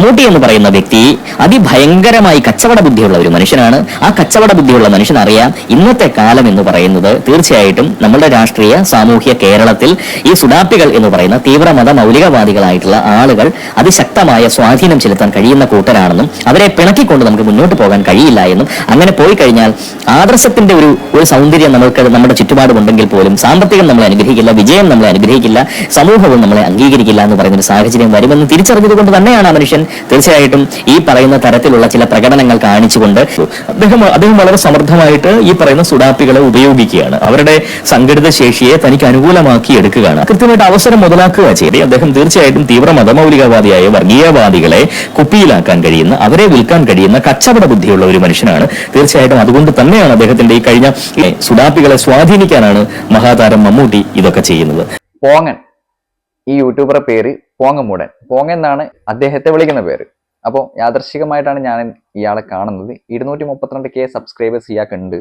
മമ്മൂട്ടി എന്ന് പറയുന്ന വ്യക്തി അതിഭയങ്കരമായി കച്ചവട ബുദ്ധിയുള്ള ഒരു മനുഷ്യനാണ്. ആ കച്ചവട ബുദ്ധിയുള്ള മനുഷ്യൻ അറിയാം ഇന്നത്തെ കാലം എന്ന് പറയുന്നത് തീർച്ചയായിട്ടും നമ്മുടെ രാഷ്ട്രീയ സാമൂഹ്യ കേരളത്തിൽ ഈ സുഡാപ്പികൾ എന്ന് പറയുന്ന തീവ്രമത മൗലികവാദികളായിട്ടുള്ള ആളുകൾ അതിശക്തമായ സ്വാധീനം ചെലുത്താൻ കഴിയുന്ന കൂട്ടരാണെന്നും അവരെ പിണക്കിക്കൊണ്ട് നമുക്ക് മുന്നോട്ട് പോകാൻ കഴിയില്ല എന്നും അങ്ങനെ പോയി കഴിഞ്ഞാൽ ആദർശത്തിന്റെ ഒരു ഒരു സൗന്ദര്യം നമ്മൾക്ക് നമ്മുടെ ചുറ്റുപാടുമുണ്ടെങ്കിൽ പോലും സാമ്പത്തികം നമ്മളെ അനുഗ്രഹിക്കില്ല വിജയം നമ്മളെ അനുഗ്രഹിക്കില്ല സമൂഹവും നമ്മളെ അംഗീകരിക്കില്ല എന്ന് പറയുന്ന ഒരു സാഹചര്യം വരുമെന്ന് തിരിച്ചറിഞ്ഞതുകൊണ്ട് തന്നെയാണ് ആ മനുഷ്യൻ തീർച്ചയായിട്ടും ഈ പറയുന്ന തരത്തിലുള്ള ചില പ്രകടനങ്ങൾ കാണിച്ചുകൊണ്ട് അദ്ദേഹം അദ്ദേഹം വളരെ സമർത്ഥമായിട്ട് ഈ പറയുന്ന സുഡാപ്പികളെ ഉപയോഗിക്കുകയാണ്. അവരുടെ സംഘടിത ശേഷിയെ തനിക്ക് അനുകൂലമാക്കി എടുക്കുകയാണ്. കൃത്യമായിട്ട് അവസരം മുതലാക്കുക ചെയ്ത് അദ്ദേഹം തീർച്ചയായിട്ടും തീവ്ര മതമൗലികവാദിയായ വർഗീയവാദികളെ കുപ്പിയിലാക്കാൻ കഴിയുന്ന അവരെ വിൽക്കാൻ കഴിയുന്ന കച്ചവട ബുദ്ധിയുള്ള ഒരു മനുഷ്യനാണ്. തീർച്ചയായിട്ടും അതുകൊണ്ട് തന്നെയാണ് അദ്ദേഹത്തിന്റെ ഈ കഴിഞ്ഞ സുഡാപ്പികളെ സ്വാധീനിക്കാനാണ് മഹാതാരം മമ്മൂട്ടി ഇതൊക്കെ ചെയ്യുന്നത്. പോങ്ങൻ. ഈ യൂട്യൂബറെ പേര് പോങ്ങമൂടൻ. പോങ്ങെന്നാണ് അദ്ദേഹത്തെ വിളിക്കുന്ന പേര്. അപ്പോൾ യാദർശികമായിട്ടാണ് ഞാൻ ഇയാളെ കാണുന്നത്. ഇരുന്നൂറ്റി മുപ്പത്തിരണ്ട് കെ സബ്സ്ക്രൈബേഴ്സ് ഇയാൾക്കുണ്ട്.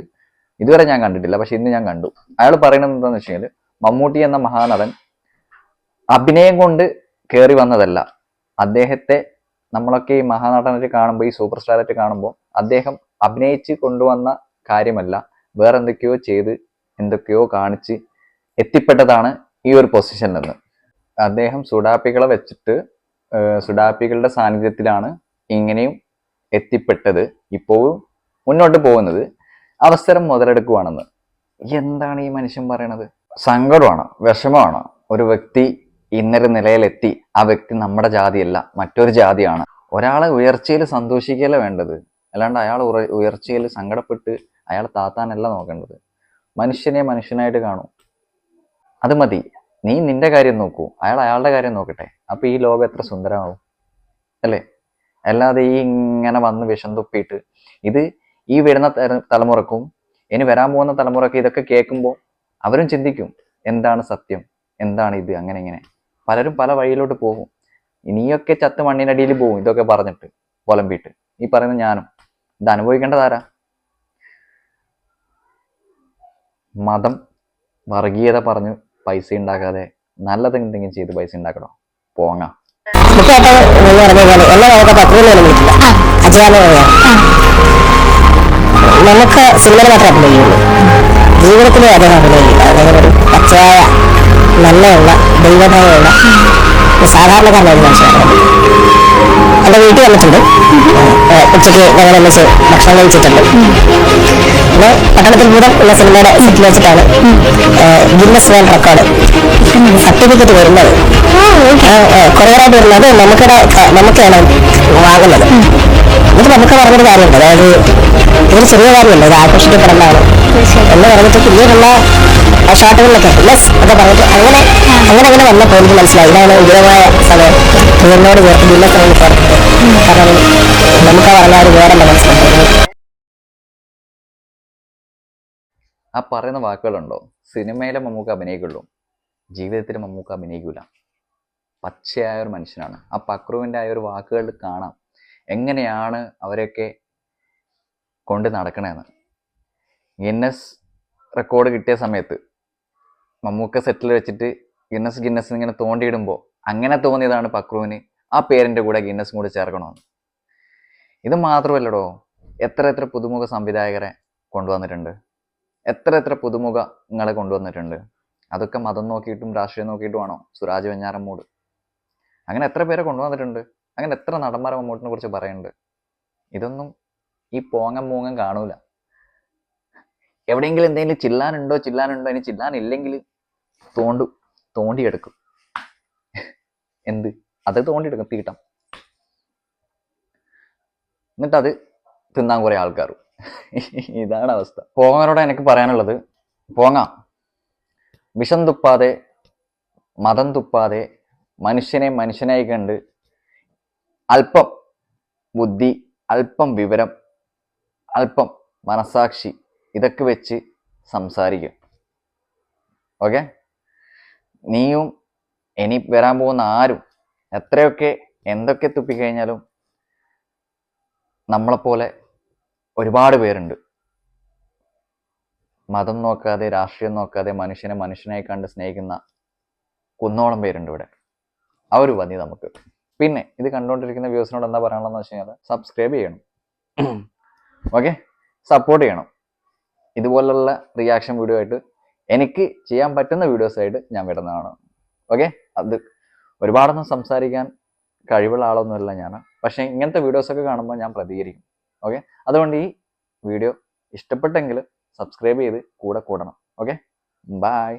ഇതുവരെ ഞാൻ കണ്ടിട്ടില്ല പക്ഷെ ഇന്ന് ഞാൻ കണ്ടു. അയാൾ പറയുന്നത് എന്താണെന്ന് വെച്ച് കഴിഞ്ഞാൽ മമ്മൂട്ടി എന്ന മഹാനടൻ അഭിനയം കൊണ്ട് കയറി വന്നതല്ല. അദ്ദേഹത്തെ നമ്മളൊക്കെ ഈ മഹാനടനായിട്ട് കാണുമ്പോൾ ഈ സൂപ്പർ സ്റ്റാറായിട്ട് കാണുമ്പോൾ അദ്ദേഹം അഭിനയിച്ച് കൊണ്ടുവന്ന കാര്യമല്ല. വേറെ എന്തൊക്കെയോ ചെയ്ത് എന്തൊക്കെയോ കാണിച്ച് എത്തിപ്പെട്ടതാണ് ഈ ഒരു പൊസിഷനിൽ നിന്ന്. അദ്ദേഹം സുഡാപ്പികളെ വെച്ചിട്ട് സുഡാപ്പികളുടെ സാന്നിധ്യത്തിലാണ് ഇങ്ങനെയും എത്തിപ്പെട്ടത്. ഇപ്പോഴും മുന്നോട്ട് പോകുന്നത് അവസരം മുതലെടുക്കുവാണെന്ന്. എന്താണ് ഈ മനുഷ്യൻ പറയണത്? സങ്കടമാണ് വിഷമമാണ്. ഒരു വ്യക്തി ഇന്നൊരു നിലയിലെത്തി ആ വ്യക്തി നമ്മുടെ ജാതിയല്ല മറ്റൊരു ജാതിയാണ്. ഒരാളെ ഉയർച്ചയിൽ സന്തോഷിക്കുകയല്ല വേണ്ടത്. അല്ലാണ്ട് അയാൾ ഉയർച്ചയിൽ സങ്കടപ്പെട്ട് അയാൾ താത്താനല്ല നോക്കേണ്ടത്. മനുഷ്യനെ മനുഷ്യനായിട്ട് കാണൂ. അത് മതി. നീ നിന്റെ കാര്യം നോക്കൂ. അയാൾ അയാളുടെ കാര്യം നോക്കട്ടെ. അപ്പൊ ഈ ലോകം എത്ര സുന്ദരമാവും. അല്ലേ? അല്ലാതെ ഈ ഇങ്ങനെ വന്ന് വിഷം തുപ്പിയിട്ട് ഇത് ഈ വരുന്ന തലമുറക്കും ഇനി വരാൻ പോകുന്ന തലമുറയ്ക്ക് ഇതൊക്കെ കേൾക്കുമ്പോൾ അവരും ചിന്തിക്കും എന്താണ് സത്യം? എന്താണ് ഇത്? അങ്ങനെ ഇങ്ങനെ. പലരും പല വഴിയിലോട്ട് പോകും. ഇനിയൊക്കെ ചത്ത് മണ്ണിനടിയിൽ പോകും ഇതൊക്കെ പറഞ്ഞിട്ട് പൊലമ്പിയിട്ട്. ഈ പറയുന്ന ഞാനും. ഇത് അനുഭവിക്കേണ്ടതാരാ മതം വർഗീയത പറഞ്ഞ് പൈസ ഉണ്ടാക്കാതെ നല്ലത് എന്തെങ്കിലും ചെയ്ത് പൈസ ഉണ്ടാക്കണോ? പോങ്ങ. നമുക്ക് സിനിമയിൽ മാത്രം അഭിനയിക്കുള്ളൂ ജീവിതത്തിലും അദ്ദേഹം അഭിനയിക്കില്ല അദ്ദേഹം ഒരു പച്ചയായ നല്ലയുള്ള ദൈവഭയമുള്ള സാധാരണക്കാരനായിരുന്നു മനസ്സിലാക്കുന്നത് എന്റെ വീട്ടിൽ വന്നിട്ടുണ്ട്. ഉച്ചയ്ക്ക് ഞങ്ങൾ ഒന്നിച്ച് ഭക്ഷണം കഴിച്ചിട്ടുണ്ട്. പിന്നെ പട്ടണത്തിൽ ഭൂതം എന്ന സിനിമയുടെ സെറ്റിൽ വെച്ചിട്ടാണ് ഗിന്നസ് വേൾഡ് റെക്കോർഡ്. സർട്ടിഫിക്കറ്റ് വരുന്നത്. കൊറിയറായിട്ട് വരുന്നത് നമുക്കിടെ നമുക്കാണ് വാങ്ങുന്നത്. എന്നിട്ട് നമുക്ക് പറഞ്ഞൊരു കാര്യമുണ്ട്. അതായത് ഇതൊരു ചെറിയ കാര്യമല്ല ഇത് ആഘോഷിക്കപ്പെടേണ്ടതാണ്. എന്ന് പറഞ്ഞിട്ട് പിന്നീടുള്ള ഷോട്ടുകളിലൊക്കെ യെസ് ഒക്കെ പറഞ്ഞിട്ട് അങ്ങനെ അങ്ങനെ അങ്ങനെ വന്നപ്പോൾ എനിക്ക് മനസ്സിലായി. ഇതാണ് ഉചിതമായ സമയം. ഇതിനോട് ചേർത്ത് ഗിന്നസ് വേൾഡ് കാരണം നമുക്ക് പറഞ്ഞ ഒരു വേറെ മനസ്സിലായി. ആ പറയുന്ന വാക്കുകളുണ്ടോ? സിനിമയിലെ മമ്മൂക്ക അഭിനയിക്കുള്ളൂ. ജീവിതത്തിൽ മമ്മൂക്ക അഭിനയിക്കൂല. പച്ചയായ ഒരു മനുഷ്യനാണ്. ആ പക്രുവിന്റെ ആ ഒരു വാക്കുകൾ കാണാം. എങ്ങനെയാണ് അവരെയൊക്കെ കൊണ്ട് നടക്കണേന്ന്. ഗിന്നസ് റെക്കോർഡ് കിട്ടിയ സമയത്ത് മമ്മൂക്ക സെറ്റിൽ വെച്ചിട്ട് ഗിന്നസ് ഗിന്നസ് ഇങ്ങനെ തോണ്ടിയിടുമ്പോൾ അങ്ങനെ തോന്നിയതാണ് പക്രുവിന് ആ പേരിന്റെ കൂടെ ഗിന്നസും കൂടെ ചേർക്കണമെന്ന് ഇത് മാത്രമല്ലടോ എത്ര എത്ര പുതുമുഖ സംവിധായകരെ കൊണ്ടുവന്നിട്ടുണ്ട്. എത്ര എത്ര പുതുമുഖങ്ങളെ കൊണ്ടുവന്നിട്ടുണ്ട്? അതൊക്കെ മതം നോക്കിയിട്ടും രാഷ്ട്രീയം നോക്കിയിട്ടുമാണോ സുരാജ് വെഞ്ഞാറമ്മൂട് അങ്ങനെ എത്ര പേരെ കൊണ്ടുവന്നിട്ടുണ്ട്? അങ്ങനെ എത്ര നടന്മാരെ മമ്മൂട്ടിനെ കുറിച്ച് പറയുന്നുണ്ട്? ഇതൊന്നും ഈ പോങ്ങം മൂങ്ങം കാണൂല. എവിടെയെങ്കിലും എന്തെങ്കിലും ചില്ലാനുണ്ടോ? ചില്ലാനുണ്ടോ? ഇനി ചില്ലാനില്ലെങ്കിൽ തോണ്ടു തോണ്ടിയെടുക്കും. എന്ത്? അത് തോണ്ടിയെടുക്കും തീട്ടം. എന്നിട്ട് അത് തിന്നാൻ കുറെ ആൾക്കാർ ഇതാണ് അവസ്ഥ. പോങ്ങനോട് എനിക്ക് പറയാനുള്ളത്. പോങ്ങ. വിഷം തുപ്പാതെ മതം തുപ്പാതെ മനുഷ്യനെ മനുഷ്യനായി കണ്ട് അല്പം ബുദ്ധി അല്പം വിവരം അല്പം മനസാക്ഷി ഇതൊക്കെ വെച്ച് സംസാരിക്കും. ഓക്കെ? നീയും ഇനി വരാൻ പോകുന്ന ആരും എത്രയൊക്കെ എന്തൊക്കെ തുപ്പിക്കഴിഞ്ഞാലും നമ്മളെപ്പോലെ ഒരുപാട് പേരുണ്ട്. മതം നോക്കാതെ രാഷ്ട്രീയം നോക്കാതെ മനുഷ്യനെ മനുഷ്യനായി കണ്ട് സ്നേഹിക്കുന്ന കുന്നോളം പേരുണ്ട് ഇവിടെ. ആ ഒരു മതി നമുക്ക്. പിന്നെ ഇത് കണ്ടുകൊണ്ടിരിക്കുന്ന വ്യൂസിനോട് എന്താ പറയാനുള്ളതെന്ന് വെച്ച് കഴിഞ്ഞാൽ സബ്സ്ക്രൈബ് ചെയ്യണം. ഓക്കെ സപ്പോർട്ട് ചെയ്യണം. ഇതുപോലുള്ള റിയാക്ഷൻ വീഡിയോ ആയിട്ട് എനിക്ക് ചെയ്യാൻ പറ്റുന്ന വീഡിയോസ് ആയിട്ട് ഞാൻ വിടുന്നതാണ്. ഓക്കെ അത് ഒരുപാടൊന്നും സംസാരിക്കാൻ കഴിവുള്ള ആളൊന്നുമല്ല ഞാൻ. പക്ഷേ ഇങ്ങനത്തെ വീഡിയോസൊക്കെ കാണുമ്പോൾ ഞാൻ പ്രതികരിക്കും. ഓക്കെ? അതുകൊണ്ട് ഈ വീഡിയോ ഇഷ്ടപ്പെട്ടെങ്കിൽ സബ്സ്ക്രൈബ് ചെയ്ത് കൂടെ കൂടണം. ഓക്കെ? ബായ്